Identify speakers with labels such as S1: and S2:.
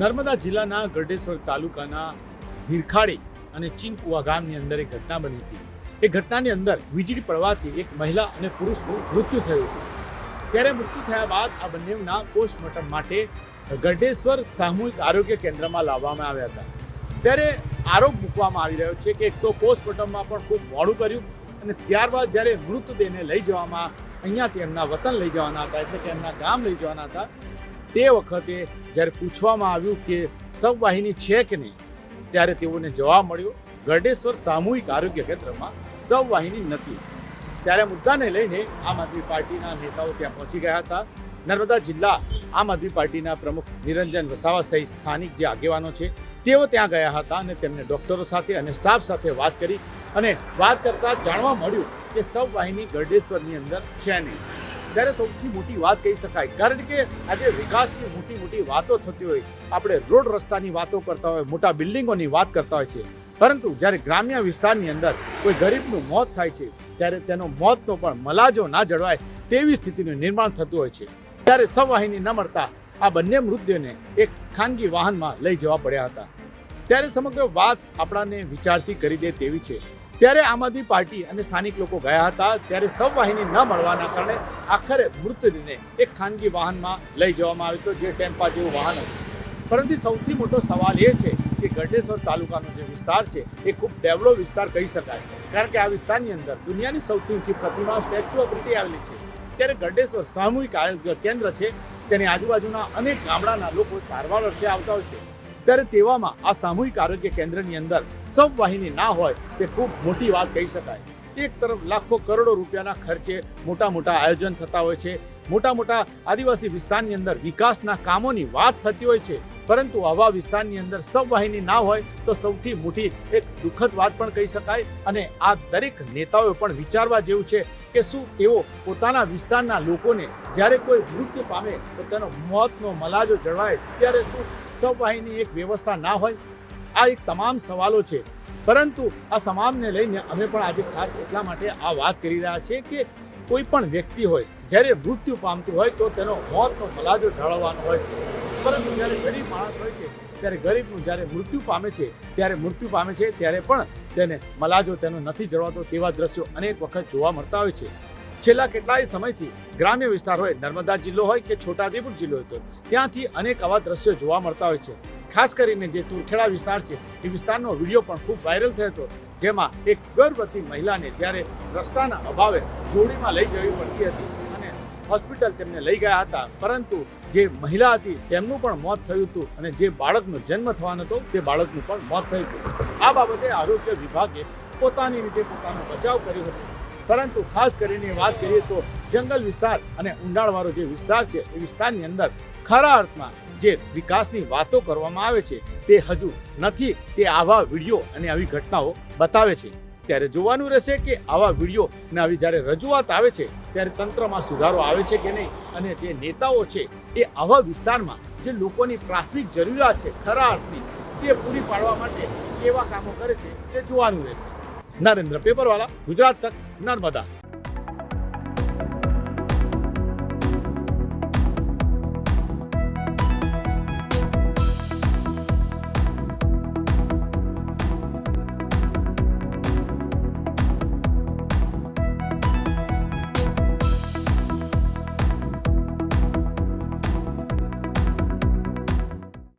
S1: નર્મદા જિલ્લાના ગઢેશ્વર તાલુકાના હિરખાડી અને ચિંકુવા ગામની અંદર એક ઘટના બની હતી. એ ઘટનાની અંદર વીજળી પડવાથી એક મહિલા અને પુરુષનું મૃત્યુ થયું હતું. ત્યારે મૃત્યુ થયા બાદ આ બંનેના પોસ્ટમોર્ટમ માટે ગઢેશ્વર સામૂહિક આરોગ્ય કેન્દ્રમાં લાવવામાં આવ્યા હતા. ત્યારે આરોપ મૂકવામાં આવી રહ્યો છે કે એક તો પોસ્ટમોર્ટમમાં પણ ખૂબ મોડું કર્યું અને ત્યારબાદ જ્યારે મૃતદેહને લઈ જવામાં અહીંયાથી એમના વતન લઈ જવાના હતા, એટલે કે એમના ગામ લઈ જવાના હતા, તે વખતે જ્યારે પૂછવામાં આવ્યું કે સબવાહિની છે કે નહીં, ત્યારે તેઓને જવાબ મળ્યો, ગરડેશ્વર સામૂહિક આરોગ્ય કેન્દ્રમાં સબવાહિની નથી. ત્યારે મુદ્દાને લઈને આમ આદમી પાર્ટીના નેતાઓ ત્યાં પહોંચી ગયા હતા. નર્મદા જિલ્લા આમ આદમી પાર્ટીના પ્રમુખ નિરંજન વસાવા સહિત સ્થાનિક જે આગેવાનો છે, તેઓ ત્યાં ગયા હતા અને તેમને ડોક્ટરો સાથે અને સ્ટાફ સાથે વાત કરી અને વાત કરતાં જાણવા મળ્યું કે સબવાહિની ગરડેશ્વરની અંદર છે નહીં. ત્યારે સૌથી મોટી વાત કહી શકાય. કારણ કે આજે વિકાસની મોટી મોટી વાતો થતી હોય, આપણે રોડ રસ્તાની વાતો કરતા હોય, મોટા બિલ્ડિંગોની વાત કરતા હોય છે. પરંતુ જ્યારે ગ્રામ્ય વિસ્તારની અંદર કોઈ ગરીબનું મોત થાય છે, ત્યારે તેનો મોતનો પણ મલાજો ના જળવાય તેવી સ્થિતિનું નિર્માણ થતું હોય છે. ત્યારે સવાહિની ન મળતા આ બંને મૃતદેહને એક ખાનગી વાહનમાં લઈ જવા પડ્યા હતા. ત્યારે સમગ્ર વાત આપણાને વિચારતી કરી દે તેવી છે. ત્યારે આમ આદમી પાર્ટી અને સ્થાનિક લોકો ગયા હતા, ત્યારે સબવાહિની ન મળવાના કારણે આખરે મૃતદેહને એક ખાનગી વાહનમાં લઈ જવામાં આવ્યો હતો, જે ટેમ્પા જેવું વાહન હતું. પરંતુ સૌથી મોટો સવાલ એ છે કે ગઢેશ્વર તાલુકાનો જે વિસ્તાર છે, એ ખૂબ ડેવલપ વિસ્તાર કહી શકાય. કારણ કે આ વિસ્તારની અંદર દુનિયાની સૌથી ઊંચી પ્રતિમા સ્ટેચ્યુ ઓફ યુનિટી આવેલી છે. ત્યારે ગઢેશ્વર સામૂહિક આરોગ્ય કેન્દ્ર છે, તેની આજુબાજુના અનેક ગામડાના લોકો સારવાર અર્થે આવતા હોય છે. ત્યારે તેવામાં આ સામૂહિક આરોગ્ય કેન્દ્રની અંદર સબવાહિની ના હોય તે ખૂબ મોટી વાત કહી શકાય. એક તરફ લાખો કરોડો રૂપિયાના ખર્ચે મોટા મોટા આયોજન થતા હોય છે. મોટા મોટા આદિવાસી વિસ્તારની અંદર વિકાસના કામોની વાત થતી હોય છે. પરંતુ આવા વિસ્તારની અંદર સબવાહિની ના હોય તો સૌથી મોટી એક દુઃખદ વાત પણ કહી શકાય અને આ દરેક નેતાઓએ પણ વિચારવા જેવું છે કે શું તેઓ પોતાના વિસ્તારના લોકોને જ્યારે કોઈ મૃત્યુ પામે તો તેનો મોતનો મલાજો જળવાય ત્યારે શું સબવાહિની એક વ્યવસ્થા ના હોય, આ એક તમામ સવાલો છે. પરંતુ આ તમામને લઈને અમે પણ આજે ખાસ એટલા માટે આ વાત કરી રહ્યા છીએ કે કોઈ પણ વ્યક્તિ હોય, જ્યારે મૃત્યુ પામતું હોય તો તેનો મોતનો મલાજો ઢાળવવાનો હોય છે. પરંતુ જ્યારે ગરીબ માણસ હોય છે, ત્યારે ગરીબનું જ્યારે મૃત્યુ પામે છે, ત્યારે મૃત્યુ પામે છે, ત્યારે પણ તેને મલાજો તેનો નથી જળવાતો તેવા દ્રશ્યો અનેક વખત જોવા મળતા હોય છે. છેલ્લા કેટલાય સમયથી ગ્રામ્ય વિસ્તાર હોય નર્મદા જિલ્લો હોય કે છોટાઉદેપુર જિલ્લો હોય તો ત્યાંથી અનેક આવા દ્રશ્યો જોવા મળતા હોય છે. ખાસ કરીને જે તુરખેડા વિસ્તાર છે, એ વિસ્તારનો વીડિયો પણ ખૂબ વાયરલ થયો હતો, જેમાં એક ગર્ભવતી મહિલાને જ્યારે રસ્તાના અભાવે જોડીમાં લઈ જવી પડતી હતી અને હોસ્પિટલ તેમને લઈ ગયા હતા, પરંતુ જે મહિલા હતી તેમનું પણ મોત થયું હતું અને જે બાળકનો જન્મ થવાનો હતો, તે બાળકનું પણ મોત થયું હતું. આ બાબતે આરોગ્ય વિભાગે પોતાની રીતે પોતાનો બચાવ કર્યો હતો. પરંતુ ખાસ કરીને વાત કરીએ તો જંગલ વિસ્તાર અને ઊંડાણવાળો જે વિસ્તાર છે, એ વિસ્તારની અંદર ખરા અર્થમાં જે વિકાસની વાતો કરવામાં આવે છે, તે હજુ નથી, તે આવા વીડિયો અને આવી ઘટનાઓ બતાવે છે. ત્યારે જોવાનું રહેશે કે આવા વીડિયો અને આવી જ્યારે રજૂઆત આવે છે, ત્યારે તંત્રમાં સુધારો આવે છે કે નહીં અને જે નેતાઓ છે, એ આવા વિસ્તારમાં જે લોકોની પ્રાથમિક જરૂરિયાત છે ખરા અર્થની, તે પૂરી પાડવા માટે કેવા કામો કરે છે, તે જોવાનું રહેશે. નરેન્દ્ર પેપરવાલા ગુજરાત તક નર્મદા.